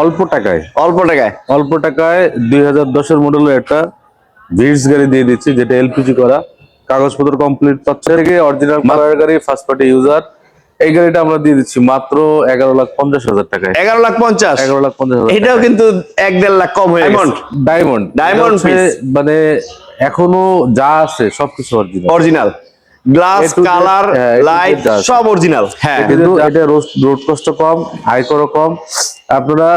অল্প টাকায়। অল্প টাকায়? অল্প টাকায় দুই হাজার দশের মডেলের একটা ভিটস গাড়ি দিয়ে দিচ্ছি যেটা এলপিজি করা। কাগজপত্র কমপ্লিট পাচ্ছে থেকে অরিজিনাল কালার গাড়ি ফার্স্ট পার্টি ইউজার এই গাড়িটা আমরা দিয়ে দিচ্ছি মাত্র এগারো লাখ পঞ্চাশ হাজার টাকায়। এগারো লাখ পঞ্চাশ? এগারো লাখ পঞ্চাশ হাজার এটাও কিন্তু এক দেড় লাখ কম হয়ে গেছে। ডায়মন্ড Diamond মানে এখনও যা আছে সবকিছু অরিজিনাল অরিজিনাল গ্লাস কালার হ্যাঁ, লাইট সব অরিজিনাল হ্যাঁ। কিন্তু এটা রোড কষ্ট কম আয়করও কম। আপনারা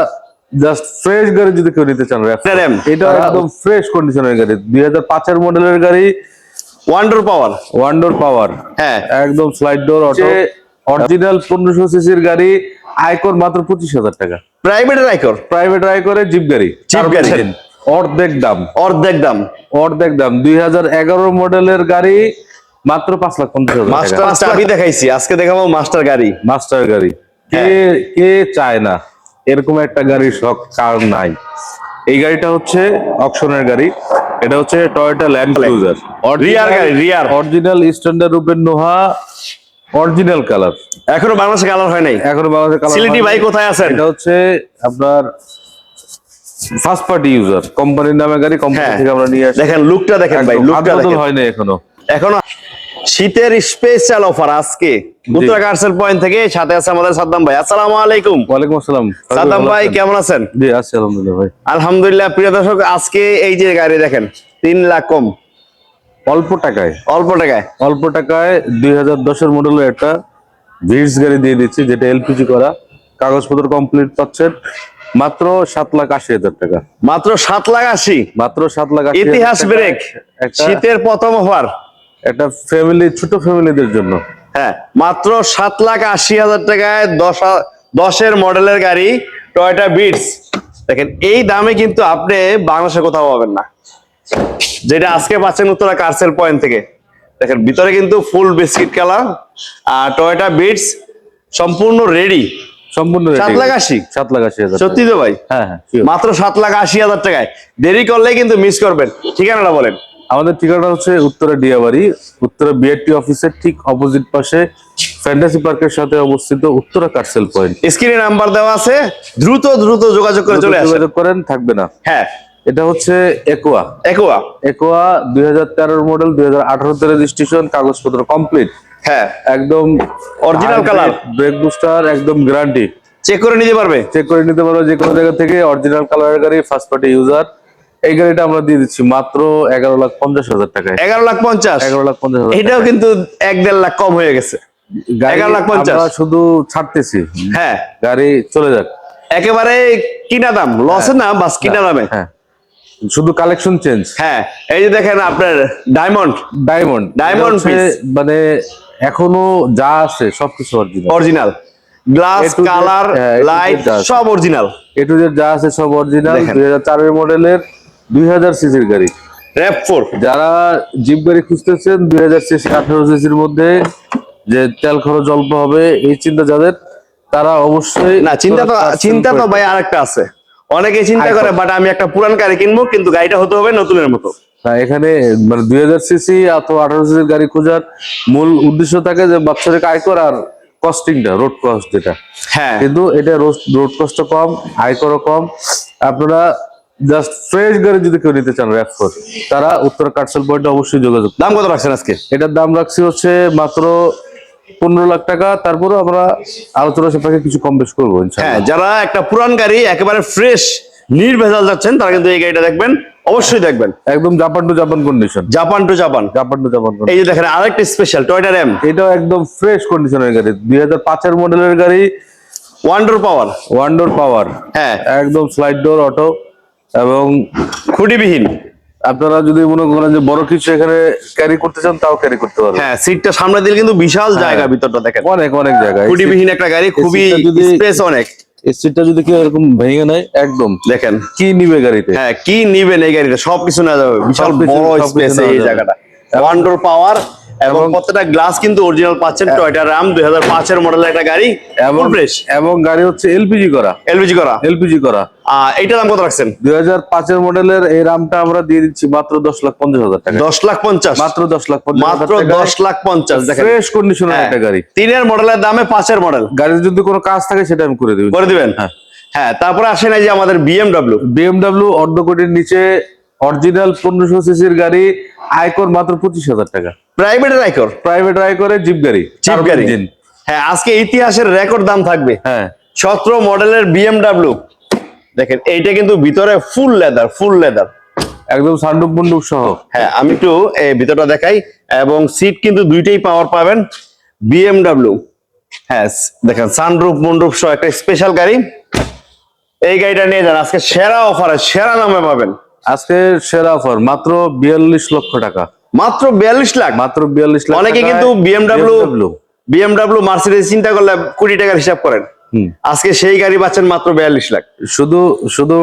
জাস্ট ফ্রেশ গাড়ি যদি কেউ নিতে চান এটা একদম ফ্রেশ কন্ডিশনের গাড়ি। দুই হাজার পাঁচের মডেলের গাড়ি ওয়ান্ডার পাওয়ার ওয়ান্ডার পাওয়ার হ্যাঁ। একদম স্লাইড ডোর অটো অরিজিনাল পনেরোশো সিসির গাড়ি আয়কর মাত্র পঁচিশ হাজার টাকা। প্রাইভেট রাইকর প্রাইভেট আয়করে জিপ গাড়ি। জিপ গাড়ি। অর্ধেক দাম। অর্ধেক দাম। অর্ধেক দাম। দুই হাজার এগারো মডেলের গাড়ি মাত্র পাঁচ লাখ পঞ্চাশ হাজার মাস্টার চাবি দেখাইছি আজকে দেখাবো মাস্টার গাড়ি। মাস্টার গাড়ি। কে কে চায় না? এরকম একটা গাড়ির শখ কার নাই? এই গাড়িটা হচ্ছে অকশনের গাড়ি। এটা হচ্ছে টয়োটা ল্যান্ড ক্রুজার Rear গাড়ি, rear। অরিজিনাল স্ট্যান্ডার্ড রূপের নোহা অরিজিনাল কালার এখনও বাংলাদেশে কালার হয় নাই? এখনও বাংলাদেশে কালার সিলেটি ভাই কোথায় আছেন? এটা হচ্ছে আপনার ফার্স্ট পার্টি ইউজার কোম্পানির নামে গাড়ি কোম্পানি হ্যাঁ। থেকে আমরা নিয়ে আসি। দেখেন লুকটা দেখেন ভাই লুকটা বদল দেখেন। এখনও। এখনও শীতের স্পেশাল অফার আজকে। উত্তরা পয়েন্ট থেকে সাথে আছে আমাদের সাদ্দাম ভাই। আসসালামু আলাইকুম। ওয়ালাইকুম আসসালাম। সাদ্দাম ভাই কেমন আছেন? জি আছি আলহামদুলিল্লাহ ভাই। আলহামদুলিল্লাহ প্রিয় দর্শক আজকে এই যে গাড়ি দেখেন তিন লাখ কম। অল্প টাকায়। অল্প টাকায়। অল্প টাকায় দুই হাজার দশের মডেলের একটা ভিটস গাড়ি দিয়ে দিচ্ছি যেটা এলপিজি করা। কাগজপত্র কমপ্লিট পাচ্ছেন। মাত্র সাত লাখ আশি হাজার টাকা। মাত্র সাত লাখ আশি। মাত্র সাত লাখ ইতিহাস ব্রেক শীতের প্রথম অফার একটা ফ্যামিলি ছোট ফ্যামিলিদের জন্য। হ্যাঁ মাত্র সাত লাখ আশি হাজার টাকায় দশ দশের মডেলের গাড়ি টয়োটা বিটস দেখেন এই দামে কিন্তু আপনি বাংলাদেশে কোথাও পাবেন না। যেটা আজকে পাচ্ছেন উত্তরা কার্সেল পয়েন্ট থেকে। দেখেন ভিতরে কিন্তু ফুল বিস্কিট কালার আর টয়োটা বিটস সম্পূর্ণ রেডি সম্পূর্ণ সাত লাখ আশি? সাত লাখ আশি হাজার সত্যি তো ভাই? হ্যাঁ হ্যাঁ মাত্র সাত লাখ আশি হাজার টাকায়। দেরি করলেই কিন্তু মিস করবেন। ঠিকানাটা বলেন। আমাদের ঠিকানা হচ্ছে উত্তরা ডিয়াবাড়ি উত্তরা বিআরটি অফিসের ঠিক অপোজিট পাশে ফ্যান্টাসি পার্কের সাথে অবস্থিত উত্তরা কার্সেল পয়েন্ট স্ক্রিনে নাম্বার দেওয়া আছে। দ্রুত দ্রুত যোগাযোগ করে চলে আসেন। যোগাযোগ করেন থাকবে না। হ্যাঁ। এটা হচ্ছে একোয়া একোয়া একোয়া দুই হাজার তেরোর মডেল দুই হাজার আঠারোতে রেজিস্ট্রেশন কাগজপত্র কমপ্লিট হ্যাঁ। একদম অরিজিনাল কালার ব্রেক বুস্টার একদম গ্যারান্টি চেক করে নিতে পারবে। চেক করে নিতে পারবে যে কোনো জায়গা থেকে অরিজিনাল কালারের গাড়ি ফার্স্ট পার্টি ইউজার এই গাড়িটা আমরা দিয়ে দিচ্ছি মাত্র এগারো লাখ পঞ্চাশ হাজার টাকায়। এগারো লাখ পঞ্চাশ? এগারো লাখ পঞ্চাশ হাজার এটাও কিন্তু এক দেড় লাখ কম হয়ে গেছে। এগারো লাখ পঞ্চাশ। শুধু ছাড়তেছি। হ্যাঁ। গাড়ি চলে যাক। একেবারে কিনা দাম। লসে না বাস কিনা দামে? হ্যাঁ। শুধু কালেকশন চেঞ্জ হ্যাঁ। এই যে দেখেন আপনার ডায়মন্ড ডায়মন্ড ডায়মন্ড। মানে এখনও যা আছে সবকিছু অরিজিনাল অরিজিনাল গ্লাস কালার হ্যাঁ, লাইট সব অরিজিনাল এ টু জেড যা আছে সব অরিজিনাল দেখেন। দুই হাজার চারের মডেলের দুই হাজার সিসির গাড়ি। র্যাপ ফোর যারা জিপ গাড়ি খুঁজতেছেন দুই হাজার সিসি আঠারো সিসির মধ্যে যে তেল খরচ অল্প হবে এই চিন্তা যাদের তারা অবশ্যই না চিন্তা তো চিন্তা তো ভাই আরেকটা আছে। অনেকে চিন্তা করে বাট আমি একটা পুরান গাড়ি কিনবো কিন্তু গাড়িটা হতে হবে নতুনের মতো। এখানে মানে দুই হাজার সিসি অথবা আঠারো সিসির গাড়ি খোঁজার মূল উদ্দেশ্য থাকে যে বাচ্চাদের আয়কর আর কস্টিংটা রোড কস্ট যেটা। হ্যাঁ। কিন্তু এটা রোড কষ্ট কম আয়করও কম। আপনারা জাস্ট ফ্রেশ গাড়ি যদি কেউ নিতে চান র্যাপ ফোর তারা উত্তর কাটসেল পয়েন্টে অবশ্যই যোগাযোগ দাম কত রাখছেন আজকে? এটার দাম রাখছি হচ্ছে মাত্র পনেরো লাখ টাকা তারপরেও আমরা আলোচনা সাপেক্ষে কিছু কম বেশ করব হ্যাঁ যারা একটা পুরান গাড়ি একেবারে ফ্রেশ নির্ভেজাল যাচ্ছেন তারা কিন্তু এই গাড়িটা দেখবেন অবশ্যই দেখবেন। একদম Japan to Japan condition Japan to Japan Japan to Japan এই যে দেখেন আরেকটা স্পেশাল টয়টা র্যাম এটাও একদম ফ্রেশ কন্ডিশনের গাড়ি দুই হাজার পাঁচের মডেলের গাড়ি। ওয়ান্ডার পাওয়ার ওয়ান পাওয়ার হ্যাঁ। একদম স্লাইড ডোর অটো এবং খুঁটিবিহীন। আপনারা যদি মনে করেন যে বড় কিছু এখানে ক্যারি করতে চান তাও ক্যারি করতে পারবেন। হ্যাঁ সিটটা সামনে দিলে কিন্তু বিশাল হ্যাঁ। জায়গা ভিতরটা দেখেন। অনেক অনেক জায়গায় খুঁটিবিহীন একটা গাড়ি খুবই স্পেস অনেক। সিটটা যদি কেউ এরকম ভেঙে নেয় একদম। দেখেন। কি নিবে গাড়িতে? হ্যাঁ কি নিবেন এই গাড়িতে? সবকিছু নেওয়া যাবে। বিশাল বড় স্পেস এই। জায়গাটা। ওয়ান্ডার পাওয়ার এবং প্রত্যেকটা গ্লাস কিন্তু অরিজিনাল পাচ্ছেন টয়টা র্যাম দুই হাজার পাঁচের মডেলের একটা গাড়ি এবং ফ্রেশ এবং গাড়ি হচ্ছে এলপিজি করা। এলপিজি করা। এলপিজি করা। এইটার দাম কত রাখছেন? দুই হাজার পাঁচের মডেলের এই রামটা আমরা দিয়ে দিচ্ছি মাত্র দশ লাখ পঞ্চাশ হাজার টাকা। দশ লাখ পঞ্চাশ। মাত্র দশ লাখ মাত্র দশ লাখ পঞ্চাশ ফ্রেশ কন্ডিশনের হ্যাঁ, একটা গাড়ি। তিনের মডেলের দামে পাঁচের মডেল গাড়ির যদি কোনো কাজ থাকে সেটা আমি করে দিই করে দিবেন? হ্যাঁ। হ্যাঁ তারপরে আসেন এই যে আমাদের বিএমডব্লিউ বিএমডাব্লিউ অর্ধ কোটির নিচে অরিজিনাল পনেরোশো সিসির গাড়ি আয়কর মাত্র পঁচিশ হাজার টাকা। প্রাইভেট আয়কর? প্রাইভেট আয়করে জিপ গাড়ি জিপ গাড়ি। হ্যাঁ আজকে ইতিহাসের রেকর্ড দাম থাকবে। হ্যাঁ। সতেরো মডেলের বিএমডব্লিউ দেখেন এইটা কিন্তু ভিতরে ফুল লেদার ফুল লেদার একদম সান্ডুপ বন্দুক সহ। হ্যাঁ আমি একটু এই ভিতরটা দেখাই এবং সিট কিন্তু দুইটাই পাওয়ার পাবেন। বিএমডব্লিউ হ্যাঁ দেখেন সানরুফ মন্ডুপ সহ একটা স্পেশাল গাড়ি। এই গাড়িটা নিয়ে যান আজকে সেরা অফারে সেরা নামে পাবেন। আজকে সেরা অফার মাত্র বিয়াল্লিশ লক্ষ টাকা। মাত্র বিয়াল্লিশ লাখ? মাত্র বিয়াল্লিশ লাখ অনেকে কিন্তু বিএমডব্লিউ বিএমডব্লিউ মার্সিডিজ চিন্তা করলে কোটি টাকার হিসাব করেন। আজকে সেই গাড়ি পাচ্ছেন মাত্র বিয়াল্লিশ লাখ। শুধু শুধু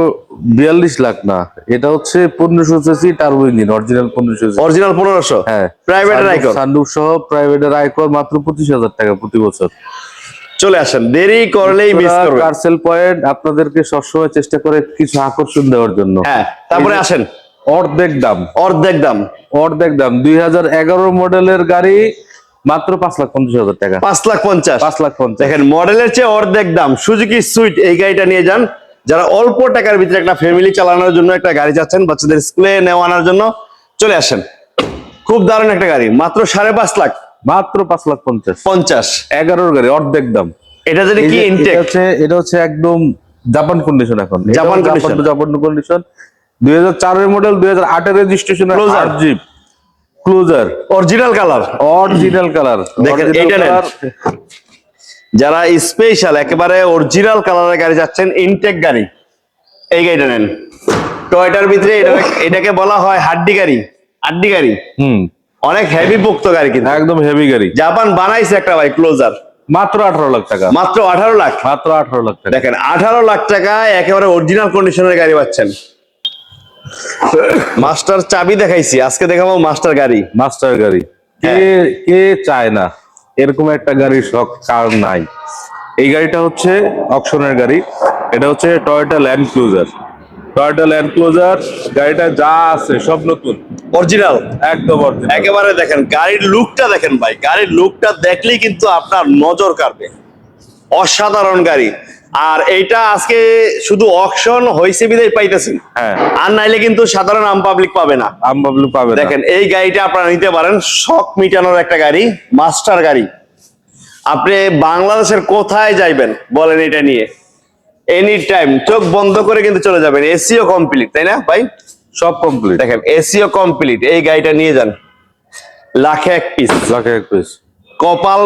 বিয়াল্লিশ লাখ না এটা হচ্ছে পনেরোশো সিসি টার্বো ইঞ্জিন অরিজিনাল পনেরোশো অরিজিনাল পনেরোশো? হ্যাঁ। প্রাইভেট রাইকর সানরুফ সহ প্রাইভেটের আয়কর মাত্র পঁচিশ হাজার টাকা প্রতি বছর। চলে আসেন দেরি করলেই মিস করবেন। কারসেল পয়েন্ট আপনাদেরকে সবসময় চেষ্টা করে কিছু আকর্ষণ দেওয়ার জন্য। হ্যাঁ তারপরে আসেন। অর্ধেক দাম। অর্ধেক দাম। অর্ধেক দাম দুই হাজার এগারো মডেলের গাড়ি মাত্র পাঁচ লাখ পঞ্চাশ হাজার টাকা। পাঁচ লাখ পঞ্চাশ। পাঁচ লাখ পঞ্চাশ। দেখেন মডেলের চেয়ে অর্ধেক দাম। সুজুকি সুইট এই গাড়িটা নিয়ে যান। যারা অল্প টাকার ভিতরে একটা ফ্যামিলি চালানোর জন্য একটা গাড়ি চাচ্ছেন বাচ্চাদের স্কুলে নেওয়ানোর জন্য চলে আসেন। খুব দারুণ একটা গাড়ি মাত্র সাড়ে পাঁচ লাখ। মাত্র পাঁচ লাখ পঞ্চাশ। পঞ্চাশ। এগারোর গাড়ি অর্ধেক দাম। এটা যদি কি ইনটেক হচ্ছে এটা হচ্ছে একদম জাপান কন্ডিশন এখন। Japan condition। জাপান কন্ডিশন দুই হাজার চারের মডেল দুই হাজার আটের registration jeep cruiser original colour original colour দেখেন, যারা স্পেশাল একেবারে অরিজিনাল কালারের গাড়ি যাচ্ছেন ইনটেক গাড়ি। এই গাড়িটা নেন। টয়টার ভিতরে এটাকে বলা হয় হাড্ডি গাড়ি। হাড্ডি গাড়ি। হুম। অনেক হেভি পোক্ত গাড়ি কিন্তু। একদম হেভি গাড়ি। জাপান বানাইছে একটা ভাই ক্লোজার মাত্র আঠারো লাখ টাকা। মাত্র আঠারো লাখ? মাত্র আঠারো লাখ টাকা। দেখেন আঠারো লাখ টাকায় একেবারে অরিজিনাল কন্ডিশনের গাড়ি পাচ্ছেন। মাস্টার চাবি দেখাইছি আজকে দেখাবো মাস্টার গাড়ি। মাস্টার গাড়ি। কে কে চায় না? এরকম একটা গাড়ির শখ কার নাই? এই গাড়িটা হচ্ছে অকশনের গাড়ি। এটা হচ্ছে Toyota Land Cruiser Toyota Land Cruiser গাড়িটা যা আছে সব নতুন। অরিজিনাল একদম একেবারে দেখেন গাড়ির লুকটা দেখেন ভাই গাড়ির লুকটা দেখলেই কিন্তু আপনার নজর কাড়বে। অসাধারণ গাড়ি। আর এইটা আজকে শুধু অকশন হয়েছে বিদায় পাইতেছেন হ্যাঁ। আর নাইলে কিন্তু সাধারণ আম পাবলিক পাবে না। আম বাবলু পাবে দেখেন এই গাড়িটা আপনারা নিতে পারেন শখ মিটানোর একটা গাড়ি মাস্টার গাড়ি। আপনি বাংলাদেশের কোথায় যাইবেন বলেন এটা নিয়ে। এনি টাইম চোখ বন্ধ করে কিন্তু চলে যাবেন এসিও কমপ্লিট তাই না ভাই? সব কমপ্লিট দেখেন এসিও কমপ্লিট এই গাড়িটা নিয়ে যান। লাখে এক পিস লাখে এক পিস কপাল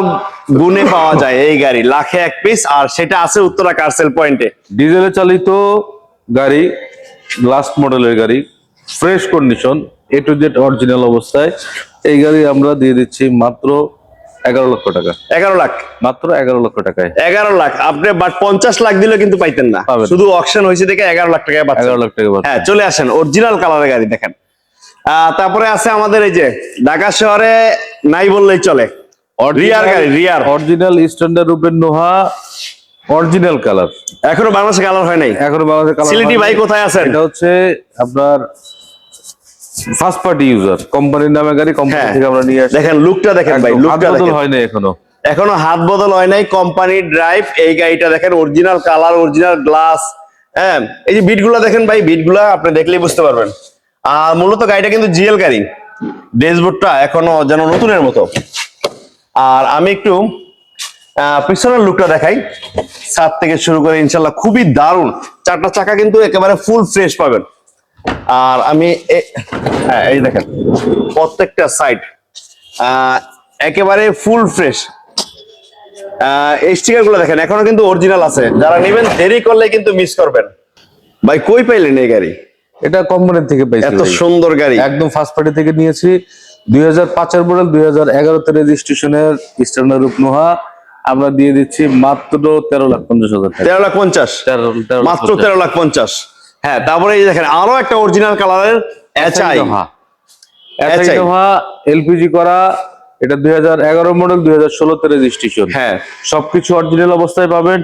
গুনে পাওয়া যায় এই গাড়ি। লাখে এক পিস আর সেটা আছে উত্তরা কার্সেল পয়েন্টে। ডিজেলে চালিত গাড়ি লাস্ট মডেলের গাড়ি fresh condition A to Z original অবস্থায়। এই গাড়ি আমরা দিয়ে দিচ্ছি মাত্র এগারো লক্ষ টাকা। এগারো লাখ। মাত্র এগারো লক্ষ টাকায়। এগারো লাখ। আপনি বাট পঞ্চাশ লাখ দিলে কিন্তু পাইতেন না। শুধু অকশন হয়েছে দেখে এগারো লাখ টাকায় এগারো লাখ টাকা হ্যাঁ চলে আসেন। অরিজিনাল কালারের গাড়ি দেখেন। তারপরে আছে আমাদের এই যে ঢাকা শহরে নাই বললেই চলে। রিয়ার গাড়ি রিয়ার অরিজিনাল স্ট্যান্ডার্ড রূপের নোহা অরিজিনাল কালার এখনও বাংলাদেশে কালার হয় নাই। এখনও বাংলাদেশে কালার সিলেটি ভাই কোথায় আছেন? এটা হচ্ছে আপনার ফার্স্ট পার্টি ইউজার কোম্পানির নামে গাড়ি কোম্পানি হ্যাঁ। থেকে আমরা নিয়ে আসি। দেখেন লুকটা দেখেন ভাই লুকটা বদল দেখেন। হয়নি এখনও। এখনও হাত বদল হয় নাই কোম্পানির ড্রাইভ এই গাড়িটা দেখেন অরিজিনাল কালার অরিজিনাল গ্লাস হ্যাঁ। এই যে বিটগুলা দেখেন ভাই বিটগুলা আপনি দেখলেই বুঝতে পারবেন। আর মূলত গাড়িটা কিন্তু জিএল গাড়ি। ড্যাশবোর্ডটা এখনও যেন নতুনের মতো। আর আমি একটু পিছনের লুকটা দেখাই। সাত থেকে শুরু করে ইনশাল্লাহ খুবই দারুণ। চারটা চাকা কিন্তু একেবারে ফুল ফ্রেশ পাবেন। আর আমি হ্যাঁ এই দেখেন প্রত্যেকটা সাইড একেবারে ফুল ফ্রেশ এই স্টিকারগুলো দেখেন এখনও কিন্তু অরিজিনাল আছে। যারা নেবেন দেরি করলে কিন্তু মিস করবেন। ভাই কই পাইলেন এই গাড়ি? এটা কোম্পানির থেকে পাইছি এত সুন্দর গাড়ি। একদম ফার্স্ট পার্টি থেকে নিয়েছি। দুই হাজার পাঁচের মডেল দুই হাজার এগারোতে রেজিস্ট্রেশনের স্ট্যান্ডার্ড আমরা দিয়ে দিচ্ছি মাত্র তেরো লাখ পঞ্চাশ হাজার তেরো লাখ পঞ্চাশ। তেরো তেরো মাত্র। তেরো লাখ পঞ্চাশ। হ্যাঁ তারপরে এই দেখেন আরও একটা অরিজিনাল কালারের এচআই নোহা এলপিজি করা এটা দুই হাজার এগারো মডেল দুই হাজার ষোলোতে রেজিস্ট্রেশন হ্যাঁ। সবকিছু অরিজিনাল অবস্থায় পাবেন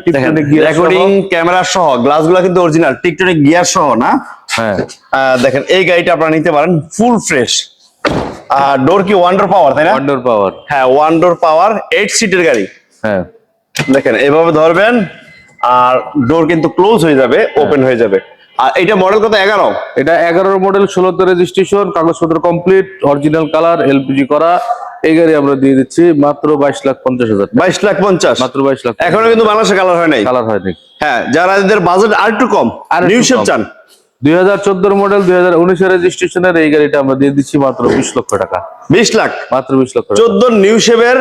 গিয়ার রেকর্ডিং ক্যামেরা সহ। গ্লাসগুলা কিন্তু অরিজিনাল টিকটনিক গিয়ার সহ না? হ্যাঁ। দেখেন এই গাড়িটা আপনারা নিতে পারেন ফুল ফ্রেশ আর ডোর কি ওয়ান্ডার পাওয়ার তাই না? ওয়ান্ডার পাওয়ার হ্যাঁ ওয়ান ডোর পাওয়ার এইট সিটের গাড়ি। হ্যাঁ। দেখেন এভাবে ধরবেন আর ডোর কিন্তু ক্লোজ হয়ে যাবে ওপেন হয়ে যাবে। আর এটা মডেল কত? এগারো? এটা এগারোর মডেল ষোলোতে রেজিস্ট্রেশন কাগজপত্র কমপ্লিট অরিজিনাল কালার এলপিজি করা। এই গাড়ি আমরা দিয়ে দিচ্ছি মাত্র বাইশ লাখ পঞ্চাশ হাজার বাইশ লাখ পঞ্চাশ? মাত্র বাইশ লাখ এখনও কিন্তু বাংলাদেশে কালার হয় নাই। কালার হয় নাই। হ্যাঁ যারা এদের বাজেট আর একটু কম আর নিউ শেপ চান। দুই হাজার চোদ্দোর মডেল দুই হাজার উনিশের রেজিস্ট্রেশনের এই গাড়িটা আমরা দিয়ে দিচ্ছি মাত্র বিশ লক্ষ টাকা। বিশ লাখ? মাত্র বিশ লক্ষ চোদ্দ নিউ শেপের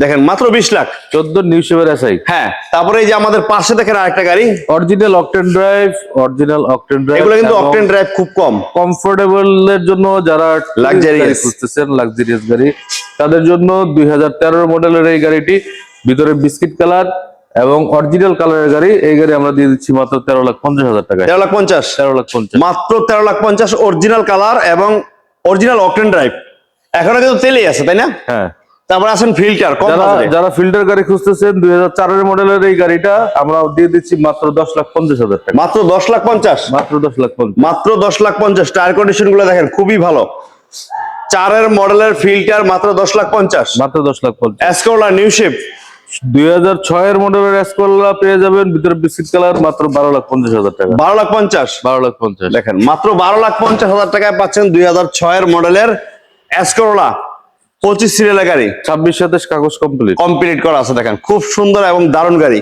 দেখেন মাত্র বিশ লাখ। চোদ্দ নিউ শেভের এসআই হ্যাঁ তারপরে এই যে আমাদের পাশে দেখেন আরেকটা গাড়ি। Original octane drive original octane drive এগুলো কিন্তু অকটেন ড্রাইভ খুব কম। কমফোর্টেবল এর জন্য যারা। গাড়ি খুঁজতেছেন লাক্সারিয়াস গাড়ি তাদের জন্য দুই হাজার মডেলের এই গাড়িটি ভিতরে বিস্কিট কালার এবং অরিজিনাল কালারের গাড়ি এই গাড়ি আমরা দিয়ে দিচ্ছি মাত্র তেরো লাখ পঞ্চাশ হাজার টাকা তেরো লাখ পঞ্চাশ। তেরো লাখ পঞ্চাশ। মাত্র তেরো লাখ পঞ্চাশ অরিজিনাল কালার এবং অরিজিনাল অকটেন ড্রাইভ এখনও কিন্তু তেলেই আছে তাই না? হ্যাঁ। তারপরে আছেন ফিল্টার যারা ফিল্টার গাড়ি খুঁজতেছেন দুই হাজার চারের মডেলের এই গাড়িটা আমরা দিয়ে দিচ্ছি মাত্র দশ লাখ পঞ্চাশ হাজার টাকা। মাত্র দশ লাখ পঞ্চাশ। মাত্র দশ লাখ পঞ্চাশ। মাত্র দশ লাখ পঞ্চাশ। টায়ার কন্ডিশনগুলো দেখেন খুবই ভালো। চারের মডেলের ফিল্টার মাত্র দশ লাখ পঞ্চাশ। মাত্র দশ লাখ পঞ্চাশ। এসকোলা নিউ শেপ দুই হাজার ছয়ের মডেলের এসকোলা পেয়ে যাবেন ভিতরে বিস্কিট কালার মাত্র বারো লাখ পঞ্চাশ হাজার টাকা। বারো লাখ পঞ্চাশ? বারো লাখ পঞ্চাশ। দেখেন মাত্র বারো লাখ পঞ্চাশ হাজার টাকায় পাচ্ছেন দুই হাজার ছয়ের মডেলের এসকোলা পঁচিশ সিরিয়ালের গাড়ি। ছাব্বিশ সাতাশ কাগজ কমপ্লিট কমপ্লিট করা আছে দেখেন খুব সুন্দর এবং দারুণ গাড়ি।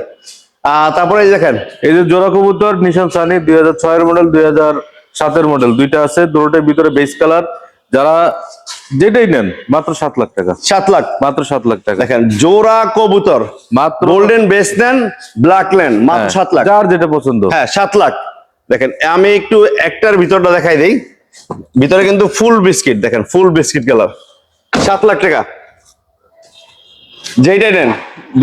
আহ, তারপরে এই দেখেন এই যে জোড়া কবুতর নিশান সানি দুই হাজার ছয়ের মডেল দুই হাজার সাতের মডেল দুইটা আছে দুটোটার ভিতরে বেস কালার যারা যেটাই নেন মাত্র সাত লাখ টাকা। সাত লাখ। মাত্র সাত লাখ টাকা। দেখেন জোড়া কবুতর মাত্র গোল্ডেন বেস নেন ব্ল্যাক ল্যান্ড মাত্র হ্যাঁ, সাত লাখ। যার যেটা পছন্দ। হ্যাঁ সাত লাখ। দেখেন আমি একটু একটার ভিতরটা দেখাই দেই। ভিতরে কিন্তু ফুল বিস্কিট দেখেন ফুল বিস্কিট কালার। সাত লাখ টাকা। যেইটাই নেন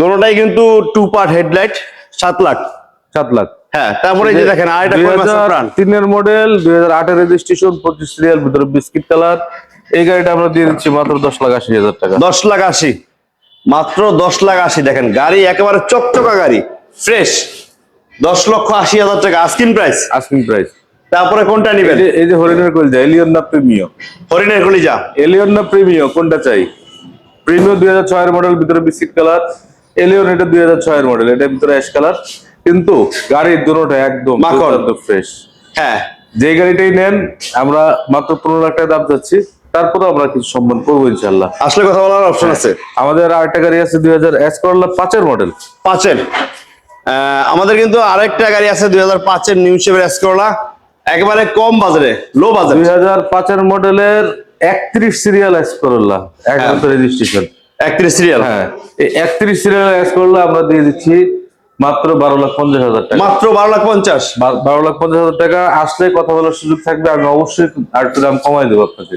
দোনোটাই কিন্তু টু পার্ট হেডলাইট সাত লাখ। সাত লাখ। হ্যাঁ তারপরে যে দেখেন তিনের মডেল দুই হাজার আটের রেজিস্ট্রেশন পঁচিশ সিরিয়াল ভিতরে বিস্কিট কালার এই গাড়িটা আমরা দিয়ে দিচ্ছি মাত্র দশ লাখ আশি হাজার টাকা। দশ লাখ আশি। মাত্র দশ লাখ আশি দেখেন গাড়ি একেবারে চকচকা গাড়ি ফ্রেশ দশ লক্ষ আশি হাজার টাকা আস্কিন প্রাইস প্রাইস তারপরে কোনটা নিবেন? এই যে- এই যে হরিণের কলজা এলিয়ন না প্রিমিও। হরিণের কলিজা। এলিয়ন না প্রিমিও কোনটা চাই? প্রিমিও দুই হাজার ছয়ের মডেল ভিতরে বিস্কিট কালার এলিয়ন এটা দুই হাজার ছয়ের মডেল এটা ভিতরে অ্যাশ কালার কিন্তু গাড়ির দুটোটা একদম। ফ্রেশ হ্যাঁ। যে গাড়িটাই নেন আমরা মাত্র পনেরো লাখ টাকা দাম চাচ্ছি। তারপরে আমরা কিছু সম্মান করব ইনশাল্লাহ আসলে কথা বলার অপশন আছে। আমাদের আর একটা গাড়ি আছে দুই হাজার এস করলা পাঁচের মডেল পাঁচের। আমাদের কিন্তু আরেকটা গাড়ি আছে দুই হাজার পাঁচের নিউ শেপের এসকোলা একেবারে কম বাজারে লো বাজারে। দুই হাজার পাঁচের মডেলের একত্রিশ সিরিয়াল এস করলা রেজিস্ট্রেশন একত্রিশ সিরিয়াল হ্যাঁ। এই একত্রিশ সিরিয়াল এস করলা আমরা দিয়ে দিচ্ছি মাত্র বারো লাখ পঞ্চাশ হাজার টাকা। মাত্র বারো লাখ পঞ্চাশ। বারো লাখ পঞ্চাশ হাজার টাকা আসলে কথা বলার সুযোগ থাকবে আমি অবশ্যই আর একটু দাম কমাই দেবো আপনাকে।